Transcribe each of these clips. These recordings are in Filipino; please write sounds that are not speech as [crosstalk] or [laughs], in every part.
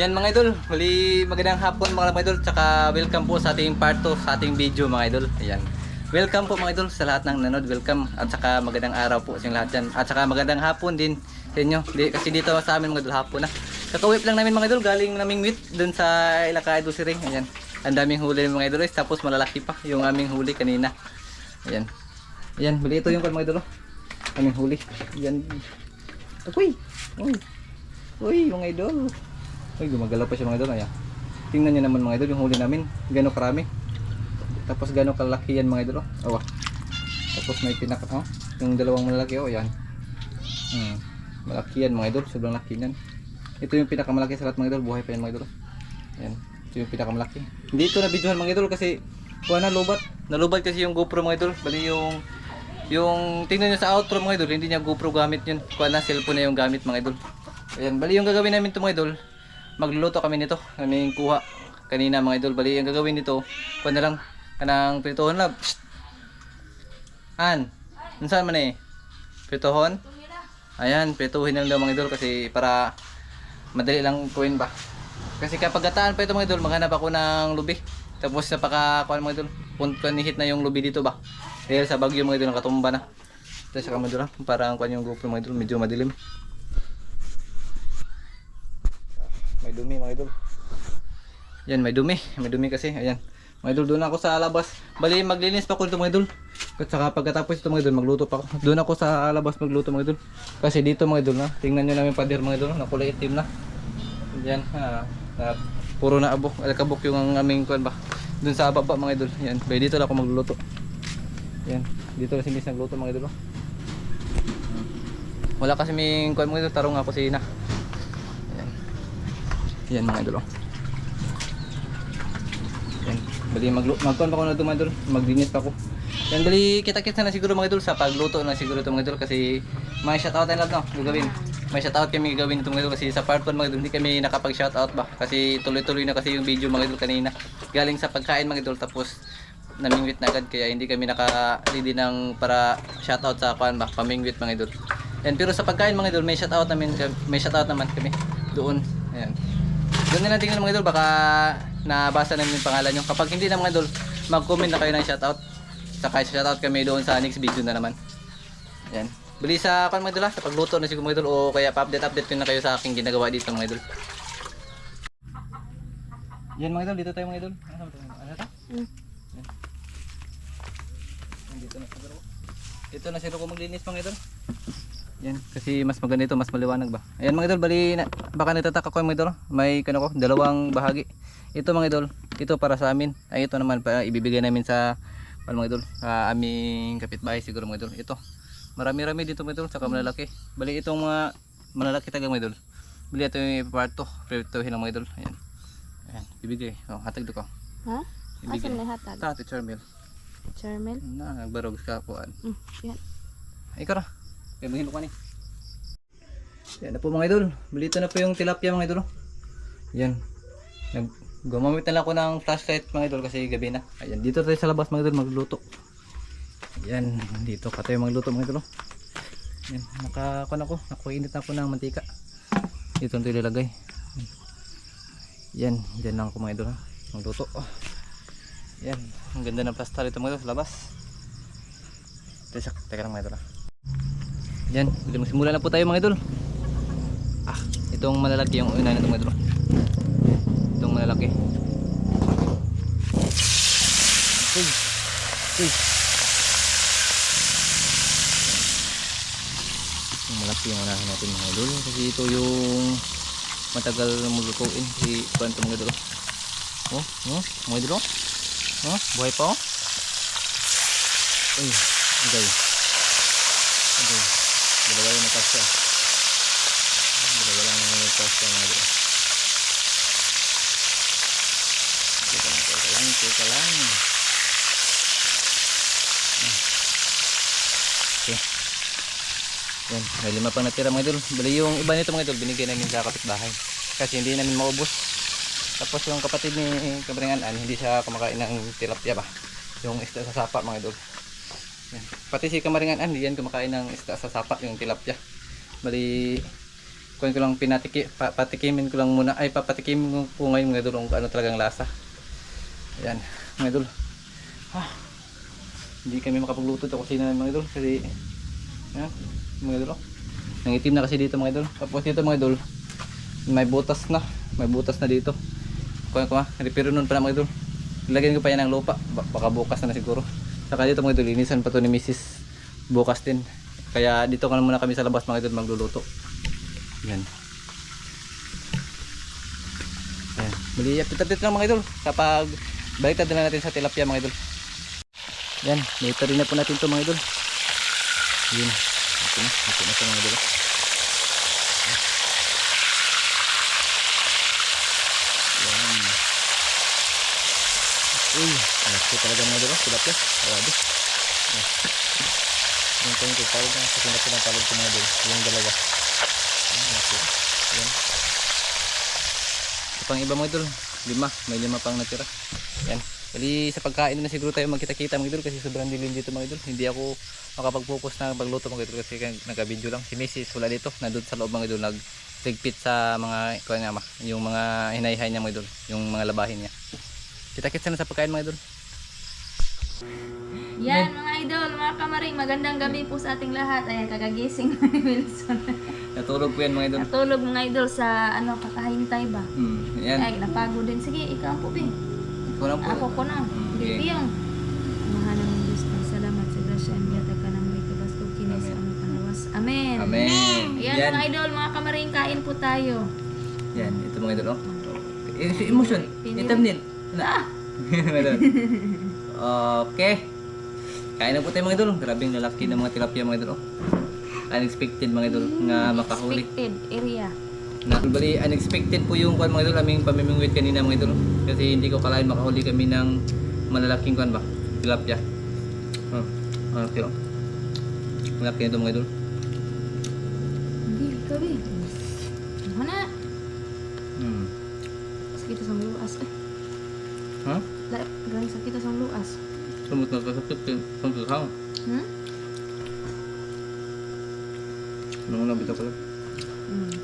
Yan mga idol, mali magandang hapon mga idol, tsaka welcome po sa ating part 2 sa ating video mga idol. Ayan. Welcome po mga idol sa lahat ng nanood, welcome at saka magandang araw po sa lahat dyan. At saka magandang hapon din sa inyo, kasi dito sa amin mga idol hapon na. Kakawip lang namin mga idol, galing naming meet dun sa Ilaka Idol Siring. Ayan. Ang daming huli mga idol, tapos malalaki pa yung aming huli kanina. Ayan. Ayan, bali ito yung mga idol. oh. Aming huli. Ayan. Uy! Uy! Uy, mga idol! Uy, gumagalaw pa siya mga idol. Ayan. Tingnan niyo naman mga idol yung huli namin. Gano'ng karami. Tapos gano'ng kalaki yan mga idol. Oh. Awa. Tapos may pinaka, oh. Yung dalawang malaki, oh. Ayan. Hmm. Malaki yan mga idol. Sobrang laki yan. Ito yung pinakamalaki sa lahat mga idol. Buhay pa yan mga idol. Ayan. Ito yung pinakamalaki. Hindi ito na videohan mga idol kasi kuha na lubat. Nalubat kasi yung GoPro mga idol. Bali yung yung tingnan nyo sa outro mga idol, hindi niya GoPro gamit yun. Kuha na cellphone na yung gamit mga idol. Ayan, bali yung gagawin namin ito mga idol, magluluto kami nito. Kaming kuha kanina mga idol. Bali yung gagawin nito, kuha na lang kanang pritohon lang. Psst. An, saan man eh? Pritohon? Ayan, prituhin na lang daw mga idol kasi para madali lang kuhin ba. Kasi kapag gataan pa ito mga idol, maghanap ako ng lubi. Tapos napaka kuha mga idol, punta hit na yung lubi dito ba. Dahil sa bagyo mga idol nakatumba na. Tapos sa kamadura, parang kuha yung GoPro mga idol, medyo madilim. May dumi mga idol. Yan, may dumi. May dumi kasi. Ayan. Mga idol, doon ako sa labas. Bali, maglinis pa ko dito mga idol. At saka pagkatapos ito mga idol, magluto pa ako. Doon ako sa labas magluto mga idol. Kasi dito mga idol na, tingnan nyo namin pader mga idol, na kulay itim na. Yan, ha, na, puro na abok, alkabok yung aming kuan ba. Doon sa baba mga idol. Yan, bali dito lang ako magluluto. Yan, dito lang si Miss nagluto mga idol. oh. Wala kasi may kuan mga idol, tarong ako si Ina. Yan. Mga idol. oh. Yan. Bali maglu magkuan pa ako na dumadol, magdinis pa ako. Yan bali kita-kita na siguro mga idol sa pagluto na siguro ito mga idol kasi may shoutout na lang no, gagawin. May shoutout kami gagawin ito mga idol kasi sa part 1 mga idol hindi kami nakapag-shoutout ba kasi tuloy-tuloy na kasi yung video mga idol kanina. Galing sa pagkain mga idol tapos namingwit na agad kaya hindi kami naka-ready ng para shoutout sa kuan ba, pamingwit mga idol. Yan pero sa pagkain mga idol may shoutout namin may shoutout naman kami doon. Ayan. Doon na lang tingnan mga idol, baka nabasa namin yung pangalan nyo. Kapag hindi na mga idol, mag-comment na kayo ng shoutout. Saka shoutout kami doon sa next video na naman. Yan. Bali sa kan mga idol ha, sa pagluto na siguro mga idol o kaya pa-update update ko na kayo sa aking ginagawa dito mga idol. Yan mga idol, dito tayo mga idol. Ano to? Ano to? Mm. Dito na siguro. Dito na siguro ko maglinis mga idol. Yan, kasi mas maganda ito, mas maliwanag ba. Ayan mga idol, bali na, baka nagtataka ko mga idol, may kano ko, dalawang bahagi. Ito mga idol, ito para sa amin. Ay ito naman para ibibigay namin sa ano mga idol, sa aming kapitbahay siguro mga idol. Ito. Marami-rami dito mga idol, saka malalaki. Bali itong mga malalaki tagang mga idol. Bali ito yung parto, prituhin lang mga idol. Ayan. Ayan, bibigay. Oh, hatag ko. Ha? Ibigay. Asan may hatag? Ta, teacher Mel. Charmel? Na, nagbarog ka po. Mm, yan. Ikaw na. Kaya maghin ko ni. Yan na po mga idol. Balito na po yung tilapia mga idol. oh. Yan. Nag gumamit na lang ako ng flashlight mga idol kasi gabi na. Ayan, dito tayo sa labas mga idol magluto. Yan, dito pa tayo magluto mga idol. oh. Yan, nakakuan ako. Nakuinit na ako ng mantika. Dito na ilalagay. Yan, dyan lang ako mga idol. Magluto. Yan, ang ganda ng plastar ito mga idol sa labas. Teka, teka lang mga idol. Yan, simula na po tayo mga idol. Ah, itong malalaki yung una nito mga idol. Itong malalaki. Uy. Uy. Yung malaki yung unahin natin mga idol. Kasi ito yung matagal mulutuin. Si Kwanto mga idol. Oh, oh, mga idol. Oh, buhay pa oh. Uy, okay. Okay. Dalawa yung nakasya. Dalawa lang yung nakasya mga doon. Teka lang, teka lang, teka lang. Ah. Okay. Yan, may lima pang natira mga idol. Bali yung iba nito mga idol, binigay namin sa kapitbahay. Kasi hindi namin maubos. Tapos yung kapatid ni Kabringanan, hindi siya kumakain ng tilapia ba? Yung isda sa sapa mga idol. Yan. Pati si Kamaringan hindi yan kumakain ng isda sa sapa yung tilapia. Bali kunin ko lang pinatiki, pa, patikimin ko lang muna. Ay, papatikimin ko po ngayon mga idol ano talagang lasa. Ayan, mga idol. Ah, hindi kami makapagluto sa kusina mga idol kasi ayan, mga idol. oh. Nangitim na kasi dito mga idol. Tapos dito mga idol, may butas na. May butas na dito. Kuha ko ha. Pero nun pa mga idol. Lagyan ko pa yan ng lupa. Ba- Baka bukas na, na siguro. Saka dito mga idol, linisan pa to ni Mrs. Bukas din. Kaya dito ka na muna kami sa labas mga idol magluluto. Yan. Ayan. Muli, update lang mga idol. Kapag baliktad na natin sa tilapia mga idol. Yan, later rin na po natin to mga idol. Yun. Ito na, ito na ito mga idol. Yan. Uy, ito talaga mga idol. Tilapia. Grabe. Yung kanyang kupalad na. Kasi na pinapalad ko mga idol. Yung dalawa. Yan, ito. Pang iba mga idol. Lima. May lima pang natira. Yan. Bali sa pagkain na siguro tayo magkita-kita mga idol kasi sobrang dilim dito mga idol. Hindi ako makapag-focus na pagluto mga idol kasi nagka-video lang. Si Mrs. wala dito. Nandun sa loob mga idol. Nag ligpit sa mga kuha niya, ma, yung mga hinayhay niya mga idol. Yung mga labahin niya. Kita-kits na sa pagkain mga idol. Yan mga idol, mga kamaring, magandang gabi po sa ating lahat. Ayan, kagagising [laughs] ni Wilson. Natulog po yan mga idol. Natulog mga idol sa ano, kakahintay ba? Hmm, yan. Ay, napagod din. Sige, ikaw po, Bing. Ikaw na po. Ako ko na. Okay. piyong. Mahal ng Diyos salamat sa grasya ang yata ka ng may kabastog kinis aming panawas. Amen. Amen. Ayan Yan. mga idol, mga kamaring, kain po tayo. Yan, ito mga idol. Oh. Emotion. Pinili. Na. [laughs] Okay. Kain na po tayo mga idol. Grabing lalaki ng mga tilapia mga idol. Oh. Unexpected mga idol nga makahuli. Expected area. Na, bali, unexpected po yung kwan mga idol, aming pamimingwit kanina mga idol. Kasi hindi ko kalain makahuli kami ng malalaking kwan ba? Tilapia. Oh, ano kilo? Malaki ito mga idol. Hindi, gabi. Sumut na kasakit. Sumut sa Hmm? Ano na bitaw lang. Hmm.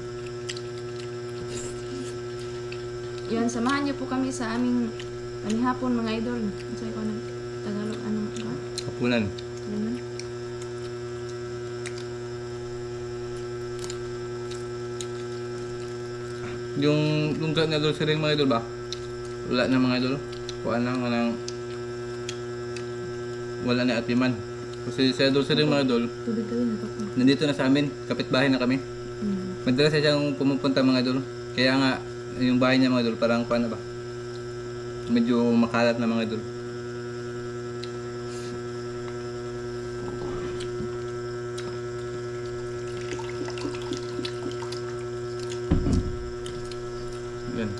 Yan, samahan niyo po kami sa aming panihapon mga idol. Sa ko ng Tagalog? Ano ba? Kapunan. Ganun. Yung lungga na idol siring mga idol ba? Wala na mga idol. Kuha na nga ng wala na atiman. Kasi si idol siring mga Tubig to. nandito na sa amin, kapitbahay na kami. Hmm. Madalas siya siyang pumupunta mga idol. Kaya nga, yung bahay niya mga idol, parang kuha na ba? Medyo makalat na mga idol. Yan.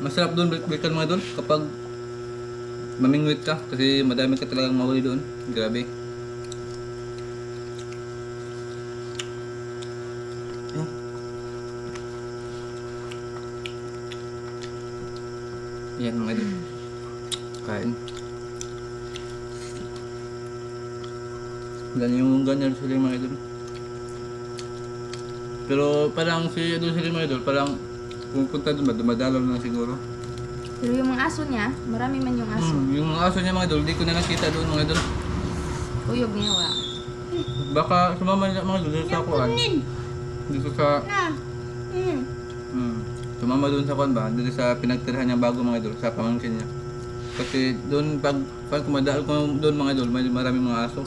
Masarap doon balikan mga idol kapag mamingwit ka kasi madami ka talagang mahuli doon. Grabe. Yan mga idol. Kain. Ganyan yung ganyan sila yung mga idol. Pero parang si Idol sila mga idol, parang pupunta doon dumadalaw na siguro. Pero yung mga aso niya, marami man yung aso. Hmm, yung aso niya mga idol, di ko na nakita doon mga idol. Uyog niya wa. Baka sumama niya mga idol sa kuan. Dito sa... Hmm. Sumama doon sa kuan ba? Dito sa pinagtirahan niya bago mga idol, sa pamangkin niya. Kasi doon pag pag kumadaan ko doon mga idol, may maraming mga aso.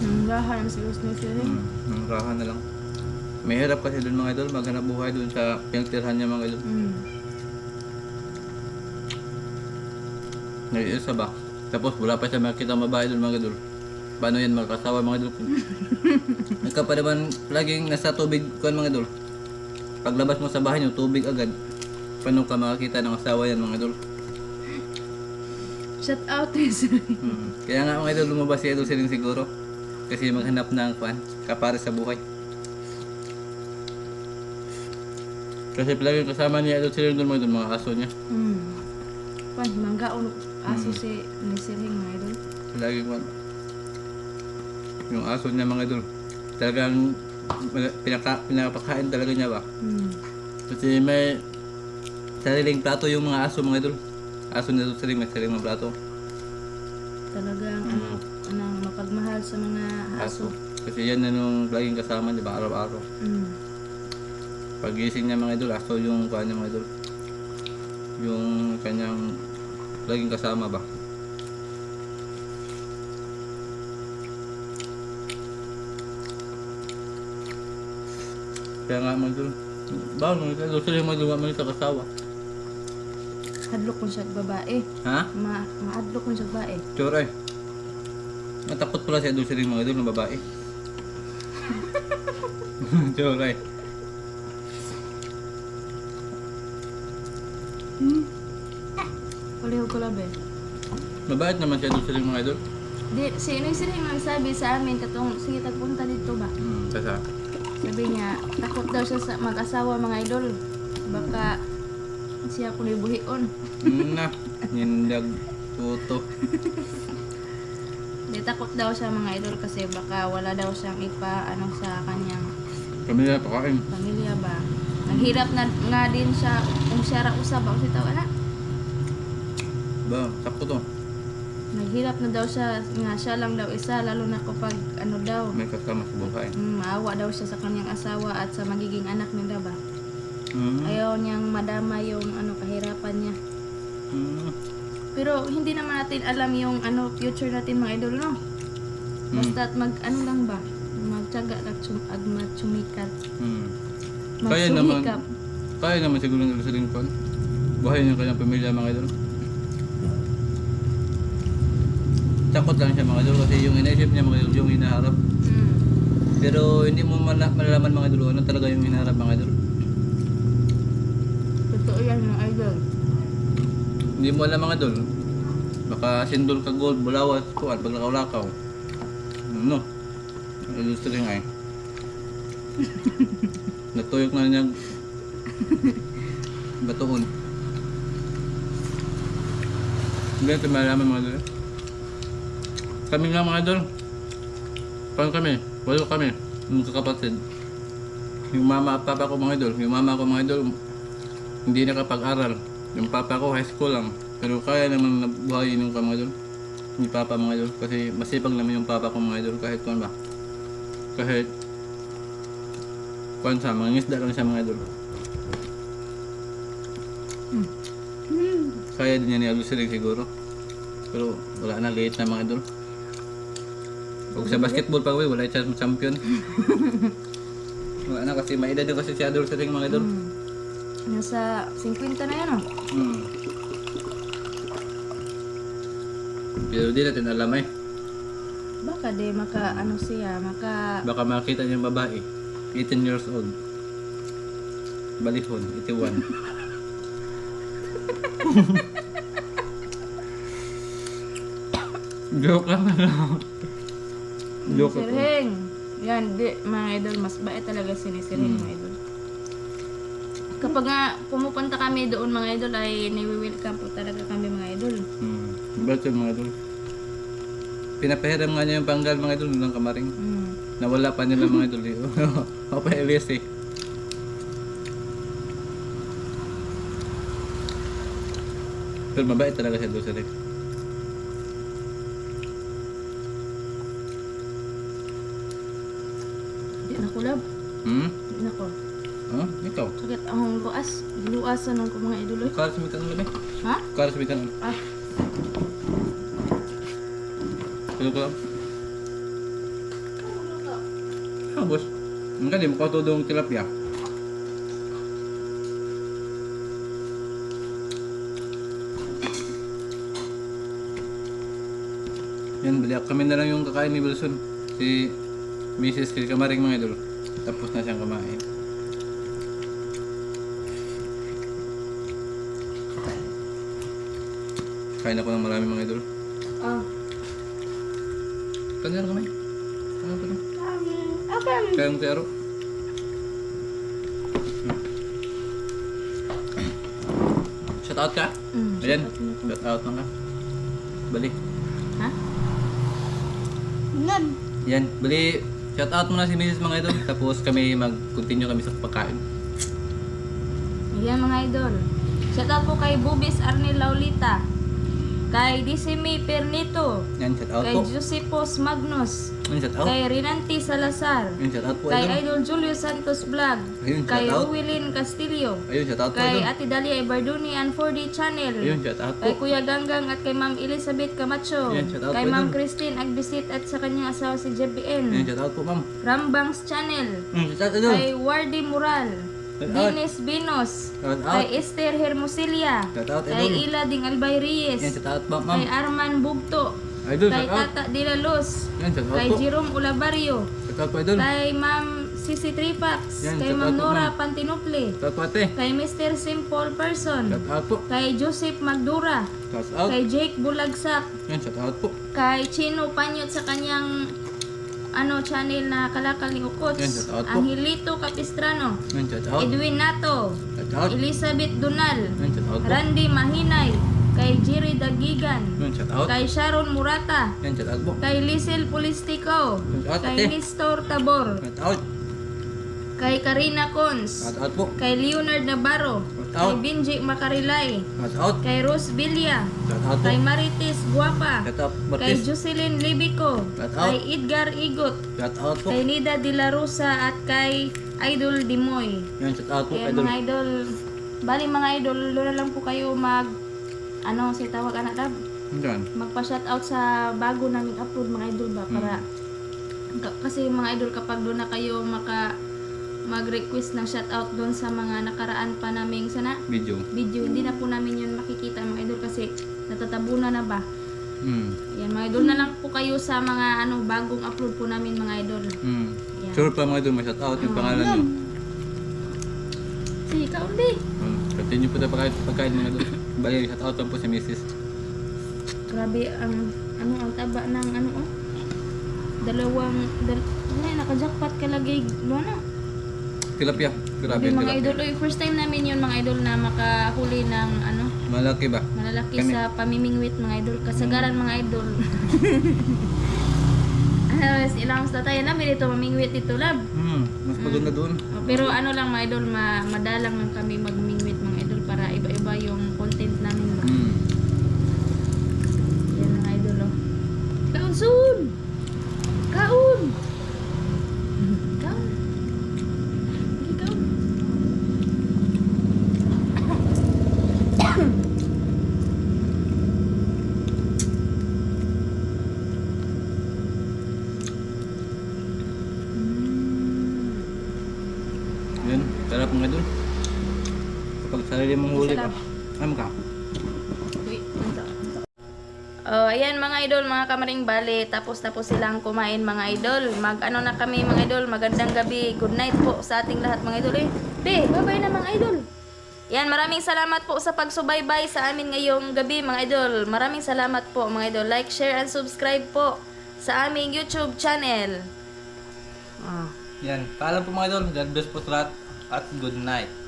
Ang lahat ng silos na sila. Hmm. hmm, Rahan na lang. May hirap kasi doon mga idol, maghanap buhay doon sa pinagtirahan niya mga idol. Hmm. Naiisa ba? Tapos wala pa siya makita ang babae doon mga idol. Paano yan magkasawa mga idol? [laughs] Ikaw pa naman laging nasa tubig kuan mga idol. Paglabas mo sa bahay niyo, tubig agad. Paano ka makakita ng asawa yan mga idol? Shout out to sila. Hmm. Kaya nga mga idol lumabas si idol siling siguro. Kasi maghanap ng kuan, kapare sa buhay. Kasi palagi kasama niya idol siling doon mga idol, mga aso niya. Hmm. Pan, mangga ulo aso si ni Siring mga idol. Lagi kuan. Yung aso niya mga idol. Talagang pinaka, pinapakain talaga niya ba? Mm. Kasi may sariling plato yung mga aso mga idol. Aso na sariling may sariling mga plato. Talagang ano, anong mapagmahal sa mga aso. Kasi yan na nung laging kasama di ba araw-araw. Mm. Pagising niya mga idol, aso yung kanya mga idol. Yung kanyang laging kasama ba? Kaya nga mga idol, bawal mga idol, yung mga luwa mga sa kasawa. Hadlok ko siya babae. Ha? Ma maadlok ko siya babae. Sure eh. Matakot pala si Idol yung mga idol ng babae. [laughs] sure eh. Kuliho ko labi. Mabait naman si Idol sila yung mga idol. Di, sino yung sila yung nagsabi sa amin katong sige tagpunta dito ba? Hmm, kasa. Sabi niya, takot daw siya sa mag-asawa mga idol. Baka siya ko buhion. Hmm na. Nindag puto. Di takot daw siya mga idol kasi baka wala daw siyang ipa ano sa kanyang Kami na pakain. pamilya ba. Naghirap na nga din siya kung siya ra usab ako si tawa na. Ba, sakto to. Naghirap na daw siya nga siya lang daw isa lalo na kapag ano daw. May kasama sa buhay. Mm, maawa daw siya sa kanyang asawa at sa magiging anak nila ba. Hmm. Ayaw niyang madama yung ano kahirapan niya. Hmm. Pero hindi naman natin alam yung ano future natin mga idol no. Basta mag ano lang ba? Magtiyaga at ag matsumikat. Hmm. Kaya naman, Magsumikap. kaya naman siguro ng sa lingkon. Buhay ng kanyang pamilya mga idol. Takot lang siya mga idol kasi yung inaisip niya mga idol, yung hinaharap. Mm. Pero hindi mo mala- malalaman mga idol, ano talaga yung hinaharap mga idol. Totoo yan mga idol. Hindi mo alam mga idol. Baka sindol ka gold, bulawas, kuwan, pag lakaw-lakaw. Ano? Ilustring ay. [laughs] Natuyok na niya [laughs] batuon. Hindi natin malalaman mga idol. Kami nga mga idol. Paano kami? Walo kami. Mga kakapatid. Yung mama at papa ko mga idol. Yung mama ko mga idol, hindi nakapag-aral. Yung papa ko high school lang. Pero kaya naman nabuhayin yung mga idol. Ni papa mga idol. Kasi masipag naman yung papa ko mga idol. Kahit kung ba. Kahit kung sa mga ngisda lang siya mga idol. Kaya din niya ni Aldo Siring siguro. Pero wala na, late na mga idol. Pag sa basketball pa, wala chance champion. [laughs] wala na kasi may edad kasi si Adol Siring mga idol. Mm. Nasa 50 na yan oh. Hmm. Pero di natin alam eh. Baka de maka ano siya, maka Baka makita niyo yung babae. 18 years old. Balihon, 81. Joke lang. Joke ako. Sirheng. Yan, di, mga idol, mas bait talaga si ni Sirheng, Mm. mga idol. Kapag nga pumupunta kami doon mga idol ay niwi-welcome po talaga kami mga idol. Hmm. Ba't mga idol? Pinapahiram nga niya yung panggal mga idol ng kamaring. Mm. Nawala pa nila mga idol. [laughs] Papa Elias eh. Pero mabait talaga siya doon sa Rick. Di na kulab. Hmm? Di na ko. Oh, ikaw. Sakit ang luas. Luasan ng ko mga idol. eh. Karas may kanon labi. Ha? Karas may kanon. Ah, Ano ko? Ah, boss. Ang kadi mo katudong tilapia. Yan, bali kami na lang yung kakain ni Wilson. Si Mrs. Kil Kamaring mga idol. Tapos na siyang kumain. Kain ako ng marami mga idol. ah. Kanya kamay. Ano ko Okay. Kaya mo tiyaro. Shout out ka? Mm, Ayan. shout out na. Shout out ka. Bali. Ha? Nan. Yan, bali, shout out muna si Mrs. mga idol. Tapos kami mag-continue kami sa pagkain. Ayan mga idol. Shoutout po kay Bubis Arnel Laulita. Kay Disimi Pernito. Yan, shout out Kay po. Josepos Magnus. Yan, shout out. Kay Rinanti Salazar. Yan, shout out po Kay idol. Julio Santos Vlog. Ayun, Kay out. Castillo. Ayun, shout out po Kay. Ate Dalia Ibarduni and 4D Channel. Ayun, shout out po. Kay Kuya Ganggang at kay Ma'am Elizabeth Camacho. Ayan, shout out kay Ma'am. Christine Agbisit at sa kanyang asawa si JBN. Ayun, shout out po ma'am. Rambangs Channel. Mm, shout out idol. Kay Wardy Mural. Dennis Binos. Kay Esther Hermosilia. Kay. Ila Ding Albay Reyes. Kay. Arman Bugto. Idol, Kay shout out. Tata De La Luz. Yan, shout out Kay po. Jerome Ulabario. Shout out po idol. Kay Ma'am Sisi Tripax. Yan, Kay shout Ma'am out po, Nora ma'am. Pantinuple. Shout out po ate. Kay Mr. Simple Person. Shout out po. Kay Joseph Magdura. Shout out. Kay Jake Bulagsak. Yan, shout out po. Kay Chino Panyot sa kanyang ano channel na Kalakal ni Ukots. Yan, shout out po. Angelito Capistrano. Yan, shout out. Edwin Nato. Shout out. Elizabeth Dunal. Yan, shout out po. Randy Mahinay. Kay Jerry Dagigan. Shout out. Kay Sharon Murata. Shout out po. Kay Lizel Polistico. Shout out Kay ate. Nestor Tabor. Shout out. Kay Karina Cons. Shout out po. Kay Leonard Navarro. Shout Kay. Benji Makarilay. Shout out. Kay Rose Villa. Shout out po. Kay Marites Guapa. Shout out Kay Martis. Jocelyn Libico. Shout out. Kay Edgar Igot. Shout out po. Kay Nida De La Rosa at kay Idol Dimoy. Yan, shout out po Kaya idol. mga idol, bali mga idol, doon na lang po kayo mag, ano, si tawag anak dab, Yan. magpa-shoutout sa bago naming upload mga idol ba, para, ka- kasi mga idol kapag doon na kayo maka, mag-request ng shoutout doon sa mga nakaraan pa naming sana Video. video, hindi na po namin yun makikita mga idol kasi natatabunan na ba. Hmm. Yan mga idol na lang po kayo sa mga ano bagong upload po namin mga idol. Yan. Sure pa mga idol, may shout out yung Oh, pangalan yan. nyo. Si Kaundi. Hmm. Continue po tayo pagkain, pagkain mga idol. Bali, shout out po si Mrs. Grabe ang ano ang taba ng ano oh. Dalawang dal ano yun, naka-jackpot ka lagi no na. Tilapia. Grabe yung mga tilapia. idol, oy, first time namin yun mga idol na makahuli ng ano Malaki ba? malalaki Kami- sa pamimingwit mga idol, kasagaran mga idol. [laughs] ano, ilang sa tayo namin dito mamingwit dito lab. Hmm. Mas maganda doon. Oh, Pero ano lang mga idol, ma madalang lang kami para idol, mga kamaring bale, tapos tapos silang kumain mga idol. Mag ano na kami mga idol, magandang gabi. Good night po sa ating lahat mga idol. Eh, be, bye-bye na mga idol. Yan, maraming salamat po sa pagsubaybay sa amin ngayong gabi mga idol. Maraming salamat po mga idol. Like, share, and subscribe po sa aming YouTube channel. Ah. Yan. Paalam po mga idol. God bless po sa lahat. At good night.